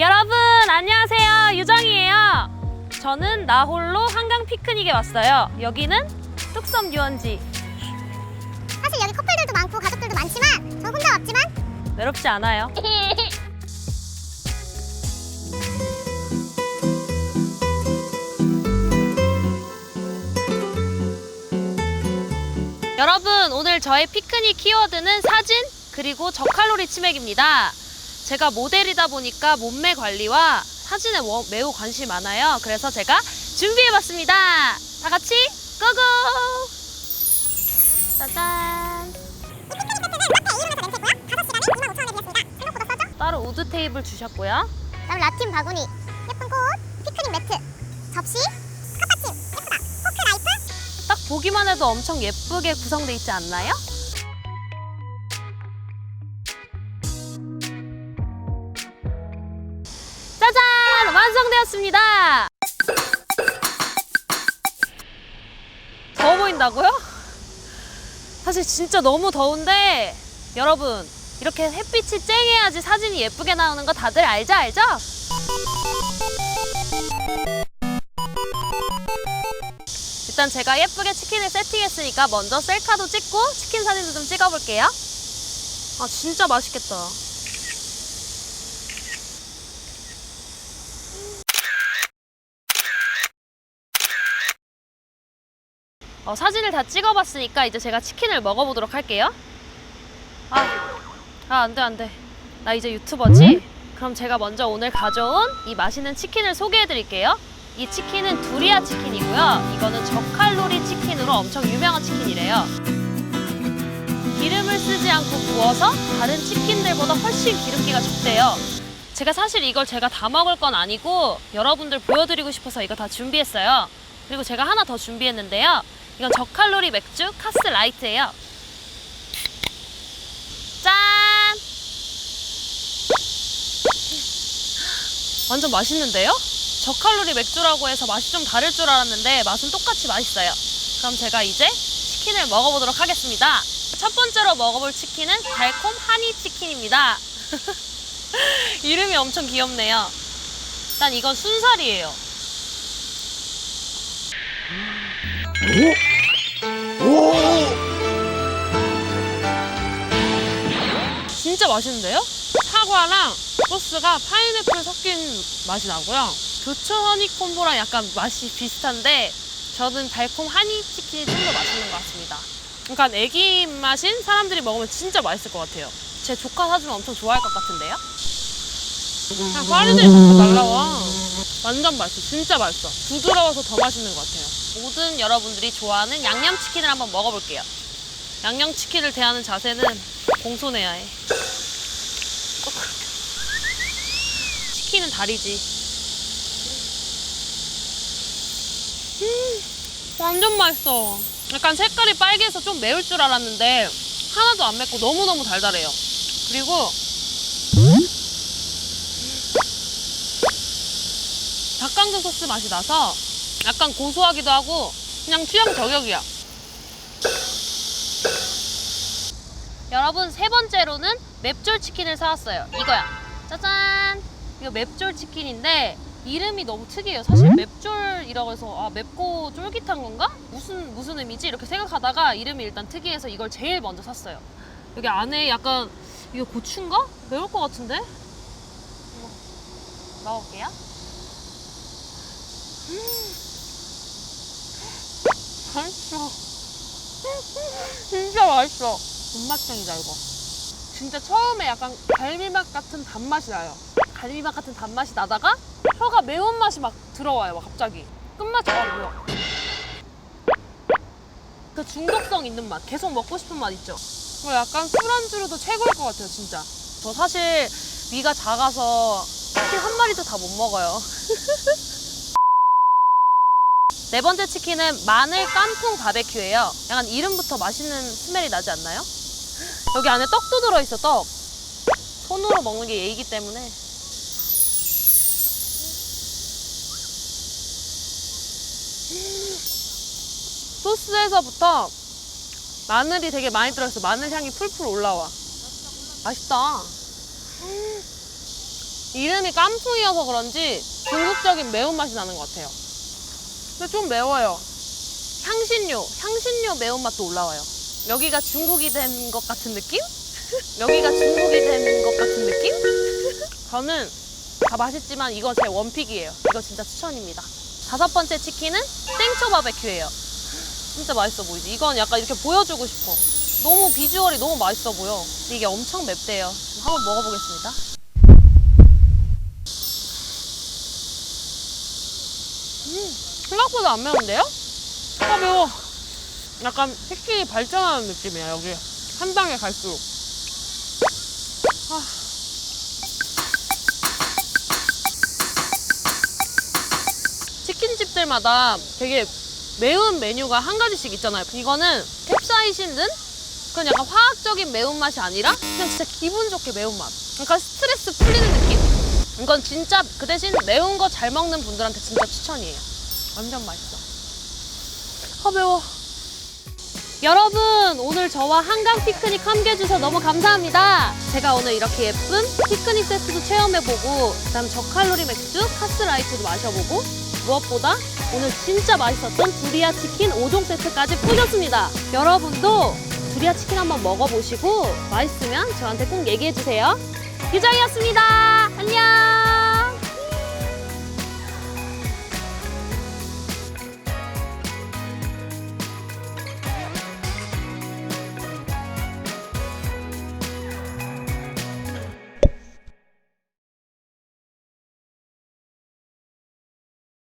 여러분 안녕하세요. 유정이에요. 저는 나홀로 한강 피크닉에 왔어요. 여기는 뚝섬 유원지. 사실 여기 커플들도 많고 가족들도 많지만 저 혼자 왔지만 외롭지 않아요. 여러분 오늘 저의 피크닉 키워드는 사진 그리고 저칼로리 치맥입니다. 제가 모델이다 보니까 몸매 관리와 사진에 워- 매우 관심이 많아요. 그래서 제가 준비해봤습니다. 다 같이 고고! 짜잔! 따로 우드 테이블 주셨고요. 그다음 라틴 바구니 예쁜 꽃 피크닉 매트 접시 컵받침 예쁘다 포크 라이프 딱 보기만 해도 엄청 예쁘게 구성돼 있지 않나요? 완성되었습니다! 더워 보인다고요? 사실 진짜 너무 더운데 여러분 이렇게 햇빛이 쨍해야지 사진이 예쁘게 나오는 거 다들 알죠 알죠? 일단 제가 예쁘게 치킨을 세팅했으니까 먼저 셀카도 찍고 치킨 사진도 좀 찍어볼게요. 아 진짜 맛있겠다. 어, 사진을 다 찍어봤으니까 이제 제가 치킨을 먹어보도록 할게요. 아, 아, 안 돼, 안 돼. 나 이제 유튜버지? 그럼 제가 먼저 오늘 가져온 이 맛있는 치킨을 소개해드릴게요. 이 치킨은 두리아 치킨이고요. 이거는 저칼로리 치킨으로 엄청 유명한 치킨이래요. 기름을 쓰지 않고 구워서 다른 치킨들보다 훨씬 기름기가 적대요. 제가 사실 이걸 제가 다 먹을 건 아니고 여러분들 보여드리고 싶어서 이거 다 준비했어요. 그리고 제가 하나 더 준비했는데요. 이건 저칼로리 맥주 카스 라이트예요. 짠! 완전 맛있는데요? 저칼로리 맥주라고 해서 맛이 좀 다를 줄 알았는데 맛은 똑같이 맛있어요. 그럼 제가 이제 치킨을 먹어보도록 하겠습니다. 첫 번째로 먹어볼 치킨은 달콤 하니 치킨입니다. 이름이 엄청 귀엽네요. 일단 이건 순살이에요. 진짜 맛있는데요? 사과랑 소스가 파인애플 섞인 맛이 나고요. 교촌 허니콤보랑 약간 맛이 비슷한데 저는 달콤 하니 치킨이 좀 더 맛있는 것 같습니다. 그러니까 애기 입맛인 사람들이 먹으면 진짜 맛있을 것 같아요. 제 조카 사주면 엄청 좋아할 것 같은데요? 그냥 파리들이 자꾸 날라와. 완전 맛있어. 진짜 맛있어. 부드러워서 더 맛있는 것 같아요. 모든 여러분들이 좋아하는 양념치킨을 한번 먹어볼게요. 양념치킨을 대하는 자세는 공손해야 해. 치킨은 다리지. 음, 완전 맛있어. 약간 색깔이 빨개서 좀 매울 줄 알았는데 하나도 안 맵고 너무너무 달달해요. 그리고 닭강정 소스 맛이 나서 약간 고소하기도 하고 그냥 취향 저격이야. 여러분 세 번째로는 맵졸 치킨을 사왔어요. 이거야. 짜잔. 이거 맵졸 치킨인데 이름이 너무 특이해요. 사실 맵졸이라고 해서 아 맵고 쫄깃한 건가? 무슨 무슨 의미지? 이렇게 생각하다가 이름이 일단 특이해서 이걸 제일 먼저 샀어요. 여기 안에 약간 이거 고추인가? 매울 것 같은데? 이거 넣어볼게요. 맛있어. 진짜 맛있어. 존맛탱이다 이거. 진짜 처음에 약간 갈비맛 같은 단맛이 나요. 갈비맛 같은 단맛이 나다가 혀가 매운맛이 막 들어와요. 막 갑자기. 끝맛이 아 뭐야. 그 중독성 있는 맛. 계속 먹고 싶은 맛 있죠. 이거 약간 술안주로도 최고일 것 같아요 진짜. 저 사실 위가 작아서 치킨 한 마리도 다 못 먹어요. 네 번째 치킨은 마늘 깐풍 바베큐예요. 약간 이름부터 맛있는 스멜이 나지 않나요? 여기 안에 떡도 들어있어, 떡. 손으로 먹는 게 예의기 때문에. 소스에서부터 마늘이 되게 많이 들어있어. 마늘 향이 풀풀 올라와. 맛있다. 이름이 깐풍이어서 그런지 중국적인 매운맛이 나는 것 같아요. 근데 좀 매워요. 향신료, 향신료 매운맛도 올라와요. 여기가 중국이 된 것 같은 느낌? 여기가 중국이 된 것 같은 느낌? 저는 다 맛있지만 이건 제 원픽이에요. 이거 진짜 추천입니다. 다섯 번째 치킨은 땡초 바베큐예요. 진짜 맛있어 보이지? 이건 약간 이렇게 보여주고 싶어. 너무 비주얼이 너무 맛있어 보여. 이게 엄청 맵대요. 한번 먹어보겠습니다. 음, 생각보다 안 매운데요? 아 매워. 약간 치킨이 발전하는 느낌이야 여기. 한 단계 갈수록. 아. 치킨집들마다 되게 매운 메뉴가 한 가지씩 있잖아요. 이거는 캡사이신 든 그건 약간 화학적인 매운맛이 아니라 그냥 진짜 기분 좋게 매운맛. 그러니까 스트레스 풀리는 느낌? 이건 진짜 그 대신 매운 거 잘 먹는 분들한테 진짜 추천이에요. 완전 맛있어. 아 매워. 여러분 오늘 저와 한강 피크닉 함께 해주셔서 너무 감사합니다. 제가 오늘 이렇게 예쁜 피크닉 세트도 체험해보고 그 다음 저칼로리 맥주 카스라이트도 마셔보고 무엇보다 오늘 진짜 맛있었던 두리아 치킨 5종 세트까지 뿌셨습니다. 여러분도 두리아 치킨 한번 먹어보시고 맛있으면 저한테 꼭 얘기해주세요. 유정이었습니다. 안녕.